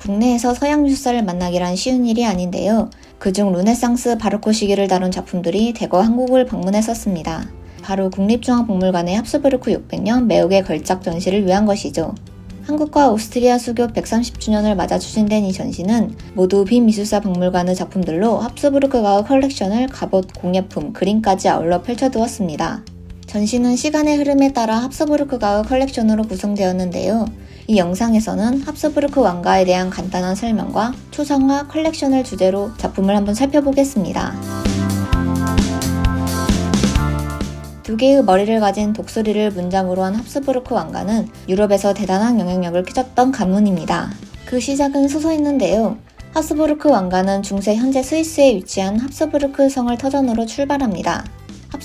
국내에서 서양 미술사를 만나기란 쉬운 일이 아닌데요. 그중 르네상스 바로코 시기를 다룬 작품들이 대거 한국을 방문했었습니다. 바로 국립중앙박물관의 합스부르크 600년 매혹의 걸작 전시를 위한 것이죠. 한국과 오스트리아 수교 130주년을 맞아 추진된 이 전시는 모두 빈 미술사 박물관의 작품들로 합스부르크 가의 컬렉션을 갑옷, 공예품, 그림까지 아울러 펼쳐두었습니다. 전시는 시간의 흐름에 따라 합스부르크 가의 컬렉션으로 구성되었는데요. 이 영상에서는 합스부르크 왕가에 대한 간단한 설명과 초상화 컬렉션을 주제로 작품을 한번 살펴보겠습니다. 두 개의 머리를 가진 독수리를 문장으로 한 합스부르크 왕가는 유럽에서 대단한 영향력을 끼쳤던 가문입니다. 그 시작은 서서 있는 데요. 합스부르크 왕가는 중세 현재 스위스에 위치한 합스부르크 성을 터전으로 출발합니다.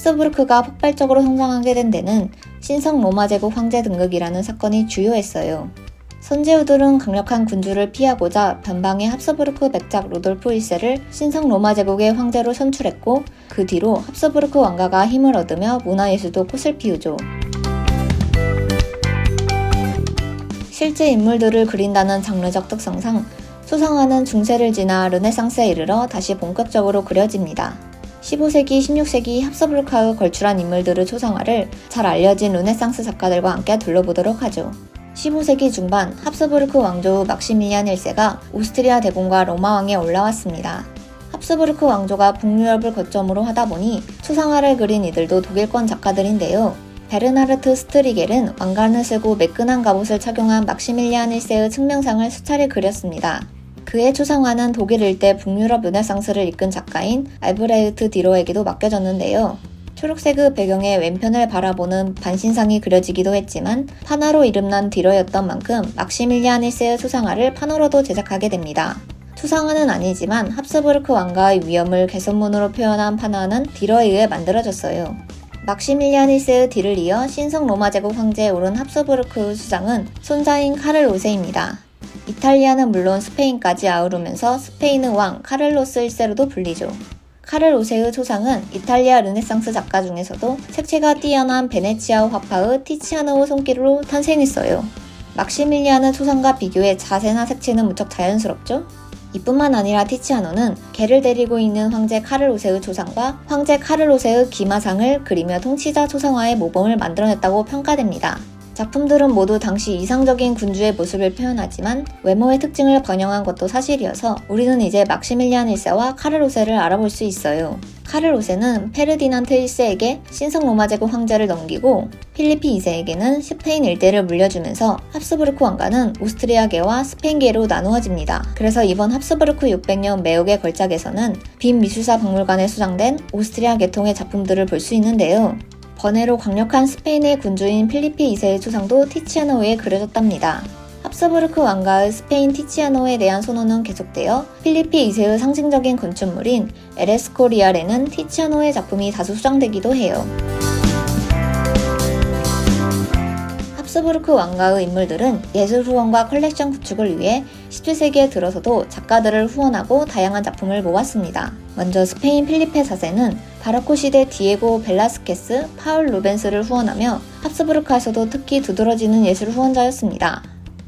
합스부르크가 폭발적으로 성장하게 된 데는 신성 로마 제국 황제 등극이라는 사건이 주요했어요. 선제우들은 강력한 군주를 피하고자 변방의 합스부르크 백작 로돌프 1세를 신성 로마 제국의 황제로 선출했고 그 뒤로 합스부르크 왕가가 힘을 얻으며 문화예술도 꽃을 피우죠. 실제 인물들을 그린다는 장르적 특성상 수상화는 중세를 지나 르네상스에 이르러 다시 본격적으로 그려집니다. 15세기, 16세기 합스부르크의 걸출한 인물들의 초상화를 잘 알려진 르네상스 작가들과 함께 둘러보도록 하죠. 15세기 중반 합스부르크 왕조 막시밀리안 1세가 오스트리아 대공과 로마 왕에 올라왔습니다. 합스부르크 왕조가 북유럽을 거점으로 하다 보니 초상화를 그린 이들도 독일권 작가들인데요. 베르나르트 스트리겔은 왕관을 쓰고 매끈한 갑옷을 착용한 막시밀리안 1세의 측명상을 수차례 그렸습니다. 그의 초상화는 독일 일대 북유럽 르네상스를 이끈 작가인 알브레흐트 디로에게도 맡겨졌는데요. 초록색의 배경에 왼편을 바라보는 반신상이 그려지기도 했지만 파나로 이름난 디로였던 만큼 막시밀리안 1세의 초상화를 파나로도 제작하게 됩니다. 초상화는 아니지만 합스부르크 왕가의 위엄을 개선문으로 표현한 파나는 디로에 의해 만들어졌어요. 막시밀리안 1세의 뒤를 이어 신성 로마 제국 황제에 오른 합스부르크의 수장은 손자인 카를 5세입니다. 이탈리아는 물론 스페인까지 아우르면서 스페인의 왕 카를로스 1세로도 불리죠. 카를 5세의 초상은 이탈리아 르네상스 작가 중에서도 색채가 뛰어난 베네치아 화파의 티치아노의 손길로 탄생했어요. 막시밀리아는 초상과 비교해 자세나 색채는 무척 자연스럽죠? 이뿐만 아니라 티치아노는 개를 데리고 있는 황제 카를 5세의 초상과 황제 카를 5세의 기마상을 그리며 통치자 초상화의 모범을 만들어냈다고 평가됩니다. 작품들은 모두 당시 이상적인 군주의 모습을 표현하지만 외모의 특징을 반영한 것도 사실이어서 우리는 이제 막시밀리안 1세와 카를 5세를 알아볼 수 있어요. 카를 5세는 페르디난트 1세에게 신성 로마 제국 황제를 넘기고 필리피 2세에게는 스페인 일대를 물려주면서 합스부르크 왕가는 오스트리아계와 스페인계로 나누어집니다. 그래서 이번 합스부르크 600년 매혹의 걸작에서는 빈 미술사 박물관에 수장된 오스트리아 계통의 작품들을 볼 수 있는데요. 번외로 강력한 스페인의 군주인 필리피 2세의 초상도 티치아노에 그려졌답니다. 합스부르크 왕가의 스페인 티치아노에 대한 선호는 계속되어 필리피 2세의 상징적인 건축물인 에레스코리알에는 티치아노의 작품이 다수 수장되기도 해요. 합스부르크 왕가의 인물들은 예술 후원과 컬렉션 구축을 위해 17세기에 들어서도 작가들을 후원하고 다양한 작품을 모았습니다. 먼저 스페인 필리페 4세는 바로코 시대 디에고 벨라스케스, 파울 루벤스를 후원하며 합스부르크에서도 특히 두드러지는 예술 후원자였습니다.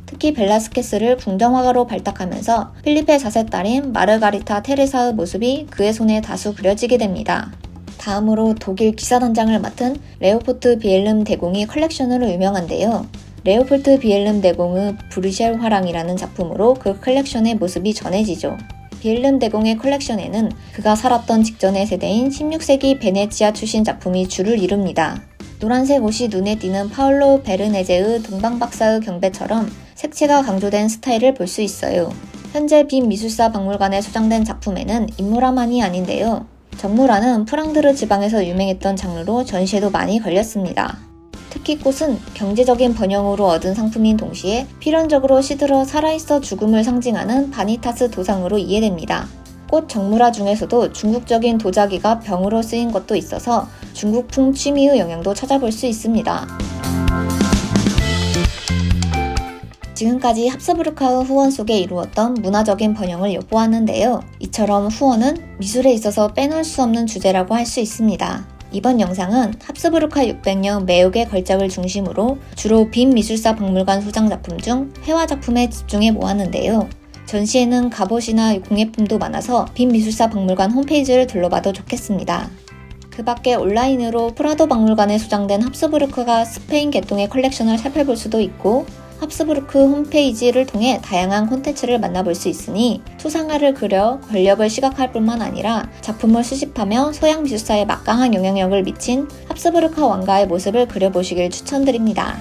특히 벨라스케스를 궁정화가로 발탁하면서 필리페 4세 딸인 마르가리타 테레사의 모습이 그의 손에 다수 그려지게 됩니다. 다음으로 독일 기사단장을 맡은 레오포트 비엘름 대공이 컬렉션으로 유명한데요. 레오폴트 비엘름 대공의 브르셸 화랑이라는 작품으로 그 컬렉션의 모습이 전해지죠. 비엘름 대공의 컬렉션에는 그가 살았던 직전의 세대인 16세기 베네치아 출신 작품이 줄을 이룹니다. 노란색 옷이 눈에 띄는 파울로 베르네제의 동방박사의 경배처럼 색채가 강조된 스타일을 볼 수 있어요. 현재 빈 미술사 박물관에 소장된 작품에는 인물화만이 아닌데요. 정무라는 프랑드르 지방에서 유명했던 장르로 전시에도 많이 걸렸습니다. 특히 꽃은 경제적인 번영으로 얻은 상품인 동시에 필연적으로 시들어 살아있어 죽음을 상징하는 바니타스 도상으로 이해됩니다. 꽃 정물화 중에서도 중국적인 도자기가 병으로 쓰인 것도 있어서 중국풍 취미의 영향도 찾아볼 수 있습니다. 지금까지 합스부르크의 후원 속에 이루었던 문화적인 번영을 엿보았는데요. 이처럼 후원은 미술에 있어서 빼놓을 수 없는 주제라고 할 수 있습니다. 이번 영상은 합스부르크 600년 매혹의 걸작을 중심으로 주로 빈 미술사 박물관 소장 작품 중 회화 작품에 집중해 모았는데요. 전시에는 갑옷이나 공예품도 많아서 빈 미술사 박물관 홈페이지를 둘러봐도 좋겠습니다. 그 밖에 온라인으로 프라도 박물관에 소장된 합스부르크가 스페인 개통의 컬렉션을 살펴볼 수도 있고 합스부르크 홈페이지를 통해 다양한 콘텐츠를 만나볼 수 있으니 수상화를 그려 권력을 시각할 뿐만 아니라 작품을 수집하며 서양 미술사에 막강한 영향력을 미친 합스부르크 왕가의 모습을 그려보시길 추천드립니다.